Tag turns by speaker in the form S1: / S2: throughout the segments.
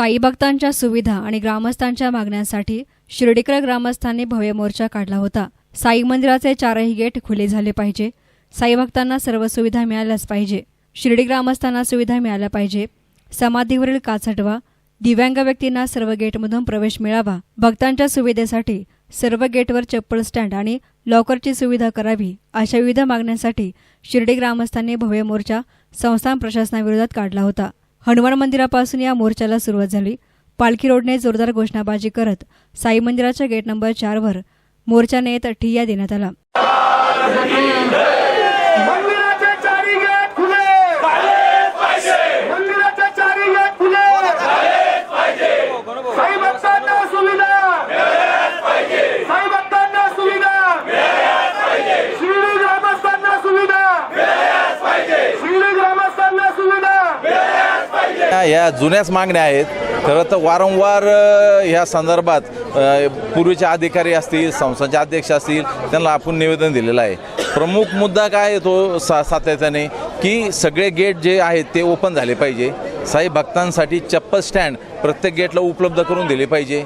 S1: साई भक्तांच्या सुविधा आणि ग्रामस्थांच्या मागण्यांसाठी शिर्डीकर ग्रामस्थांनी भव्य मोर्चा काढला होता. साई मंदिराचे चारही गेट खुले झाले पाहिजे. साई भक्तांना सर्व सुविधा मिळाल्याच पाहिजे. शिर्डी ग्रामस्थांना सुविधा मिळाल्या पाहिजे. समाधीवरील काच हटवा. दिव्यांग व्यक्तींना सर्व गेटमधून प्रवेश मिळावा. भक्तांच्या सुविधेसाठी सर्व गेटवर चप्पल स्टँड आणि लॉकरची सुविधा करावी अशा विविध मागण्यांसाठी शिर्डी ग्रामस्थांनी भव्य मोर्चा संस्थान प्रशासनाविरोधात काढला होता. हनुमान मंदिरापासून या मोर्चाला सुरुवात झाली. पालखी रोडने जोरदार घोषणाबाजी करत साई मंदिराच्या गेट नंबर चारवर मोर्चाने येत ठिय्या देण्यात आला
S2: मंदिराचे चारी गेट खुले मंदिराचे चारी गेट खुले साई भक्तांना सुविधा साई भक्तांना सुविधा शिर्डी ग्रामस्थांना सुविधा शिर्डी ग्रामस्थांना सुविधा
S3: ह्या जुन्याच मागण्या आहेत. खरं तर वारंवार ह्या संदर्भात पूर्वीचे अधिकारी असतील संस्थांचे अध्यक्ष असतील त्यांना आपण निवेदन दिलेलं आहे. प्रमुख मुद्दा काय आहे तो सा सातत्याने की सगळे गेट जे आहेत ते ओपन झाले पाहिजे. साई भक्तांसाठी चप्पल स्टँड प्रत्येक गेटला उपलब्ध करून दिले पाहिजे.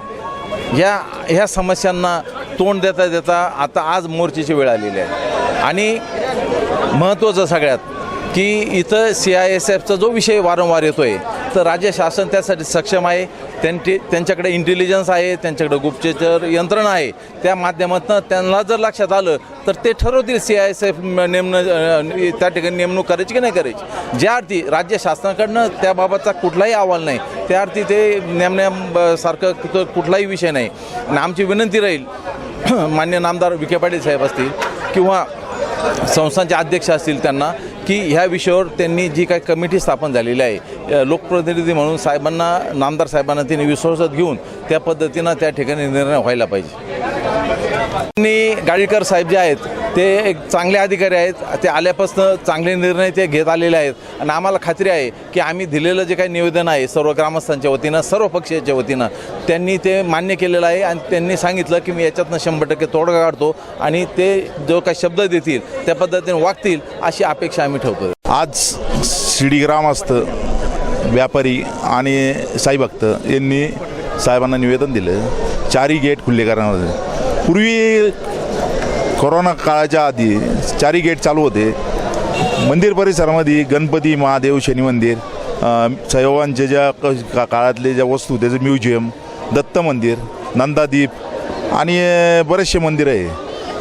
S3: ह्या ह्या समस्यांना तोंड देता देता आता आज मोर्चेची वेळ आलेली आहे. आणि महत्त्वाचं सगळ्यात की इथं सी आय एस एफचा जो विषय वारंवार येतो आहे तर राज्य शासन त्यासाठी सक्षम आहे. त्यांची त्यांच्याकडे इंटेलिजन्स आहे त्यांच्याकडे गुप्तचर यंत्रणा आहे. त्या माध्यमातून त्यांना जर लक्षात आलं तर ते ठरवतील सी आय एस एफ नेमणं त्या ठिकाणी नेमणूक करायची की नाही करायची. ज्या अर्थी राज्य शासनाकडनं त्याबाबतचा कुठलाही अहवाल नाही त्या अर्थी ते नेमण्यासारखं कुठलाही विषय नाही. आणि आमची विनंती राहील मान्य नामदार विखे पाटील साहेब असतील किंवा संस्थांचे अध्यक्ष असतील त्यांना की ह्या विषयावर त्यांनी जी काही कमिटी स्थापन झालेली आहे लोकप्रतिनिधी म्हणून साहेबांना नामदार साहेबांना तिने विश्वासात घेऊन त्या पद्धतीनं त्या ठिकाणी निर्णय व्हायला पाहिजे. त्यांनी गाडीकर साहेब जे आहेत ते एक चांगले अधिकारी आहेत. ते आल्यापासून चांगले निर्णय ते घेत आलेले आहेत. आणि आम्हाला खात्री आहे की आम्ही दिलेलं जे काही निवेदन आहे सर्व ग्रामस्थांच्या वतीनं सर्व पक्षाच्या वतीनं त्यांनी ते मान्य केलेलं आहे. आणि त्यांनी सांगितलं की मी याच्यातनं शंभर टक्के तोडगा काढतो आणि ते जो काही शब्द देतील त्या पद्धतीने वागतील अशी अपेक्षा आम्ही ठेवतो.
S4: आज शिडी ग्रामस्थ व्यापारी आणि साईभक्त यांनी साहेबांना निवेदन दिलं. चारही गेट खुल्ले करणार पूर्वी कोरोना काळाच्या आधी चारी गेट चालू होते. मंदिर परिसरामध्ये गणपती महादेव शनी मंदिर सहयोगांचे ज्या क- का- काळातले ज्या वस्तू त्याचं म्युझियम दत्त मंदिर नंदादीप आणि बरेचसे मंदिर आहे.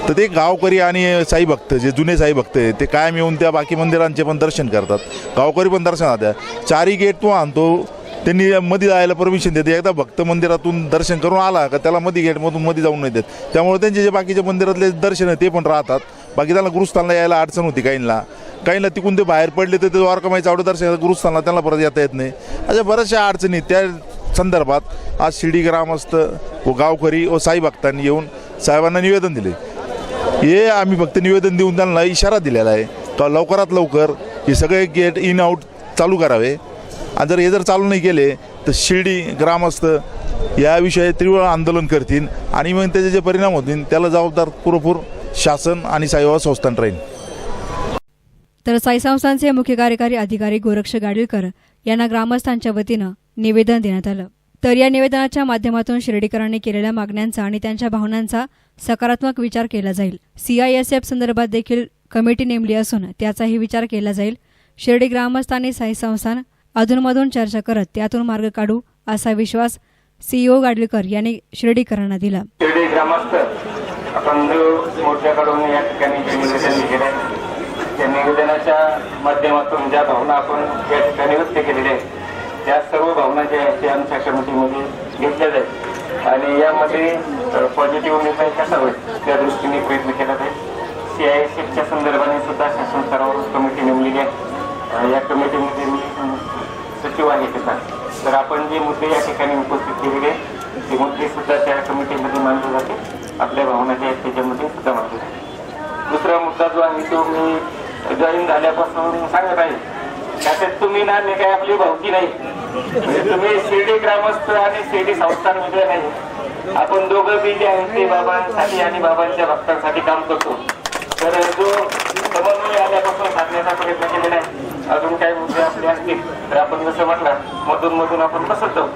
S4: तर ते गावकरी आणि साई भक्त जे जुने साई भक्त आहे ते कायम येऊन त्या बाकी मंदिरांचे पण दर्शन करतात. गावकरी पण दर्शन जातात चारी गेट तो आणतो त्यांनी मध्ये जायला परमिशन देते. एकदा भक्त मंदिरातून दर्शन करून आला का त्याला मध्ये गेटमधून मध्ये जाऊन नाही देत. त्यामुळे त्यांचे जे बाकीचे मंदिरातले दर्शन आहे ते पण राहतात. बाकी त्यांना गुरुस्थानला यायला अडचण होती काहींना. काहींना तिकून ते बाहेर पडले तर ते द्वारकामाई चावडे दर्शन गुरुस्थानला त्यांना परत येता येत नाही. अशा बऱ्याचशा अडचणी त्या संदर्भात आज शिर्डी ग्रामस्थ व गावकरी व साई भक्तांनी येऊन साहेबांना निवेदन दिले. हे आम्ही फक्त निवेदन देऊन त्यांना इशारा दिलेला आहे. का लवकरात लवकर हे सगळे गेट इन आऊट चालू करावे. आणि जर हे जर चालू नाही केले तर शिर्डी ग्रामस्थ याविषयी तीव्र आंदोलन करतील आणि मग त्याचे जे परिणाम होतील त्याला जबाबदार पुरेपूर शासन आणि साईबाबा संस्थान राहील.
S1: तर साई संस्थांचे मुख्य कार्यकारी अधिकारी गोरक्ष गाडीलकर यांना ग्रामस्थांच्या वतीनं निवेदन देण्यात आलं. तर या निवेदनाच्या माध्यमातून शिर्डीकरांनी केलेल्या मागण्यांचा आणि त्यांच्या भावनांचा सकारात्मक विचार केला जाईल. सीआयएसएफ संदर्भात देखील कमिटी नेमली असून त्याचाही विचार केला जाईल. शिर्डी ग्रामस्थांनी साई संस्थान अधूनमधून चर्चा करत त्यातून मार्ग काढू असा विश्वास सीईओ गाडलेकर यांनी शिर्डीकरांना दिला.
S2: शिर्डी ग्रामस्थ आपण जो मोर्चाकडून या ठिकाणी जे निवेदन दिलेलं आहे त्या निवेदनाच्या माध्यमातून ज्या भावना आपण या ठिकाणी व्यक्त केलेल्या आहेत त्या सर्व भावना ज्या आहेत त्या आमच्या समितीमध्ये घेतल्या जाईल. आणि यामध्ये पॉझिटिव्ह निर्णय कसा होईल त्या दृष्टीने प्रयत्न केला जाईल. सी आय एस एफच्या संदर्भाने सुद्धा शासन स्तरावर कमिटी नेमलेली आहे. या कमिटीमध्ये मी सचिव आहे त्याचा. तर आपण जे मुद्दे या ठिकाणी उपस्थित केलेले ते मुद्दे सुद्धा त्या कमिटीमध्ये मानले जाते आपल्या भावना ज्या आहेत त्याच्यामध्ये सुद्धा मानले जाते दुसरा मुद्दा जो आहे तो मी जॉईन झाल्यापासून सांगत आहे. त्याच्यात तुम्ही ना मी काय आपली भावकी नाही. म्हणजे तुम्ही शिर्डी ग्रामस्थ आणि शिर्डी संस्थान वेगळे नाही. आपण दोघं बी जे आहेत ते बाबांसाठी आणि बाबांच्या भक्तांसाठी काम करतो. तर जो समन्वय आल्यापासून साधण्याचा प्रयत्न केलेला आहे अजून काही मुद्दे आपले असतील तर आपण जसं म्हटलं मधून मधून आपण जाऊ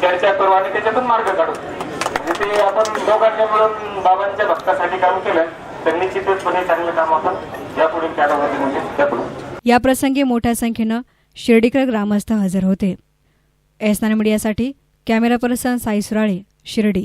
S2: चर्चा करू आणि त्याच्यातून मार्ग काढू. म्हणजे ते आपण दोघांनी मिळून बाबांच्या भक्तासाठी काम केलं तर निश्चितचपणे चांगलं काम आपण यापुढे कालावधीमध्ये करू
S1: या प्रसंगी मोठ्या संख्येनं शिर्डीकर ग्रामस्थ हजर होते. एस नाइन मीडियासाठी कॅमेरा पर्सन साई सुराळे शिर्डी.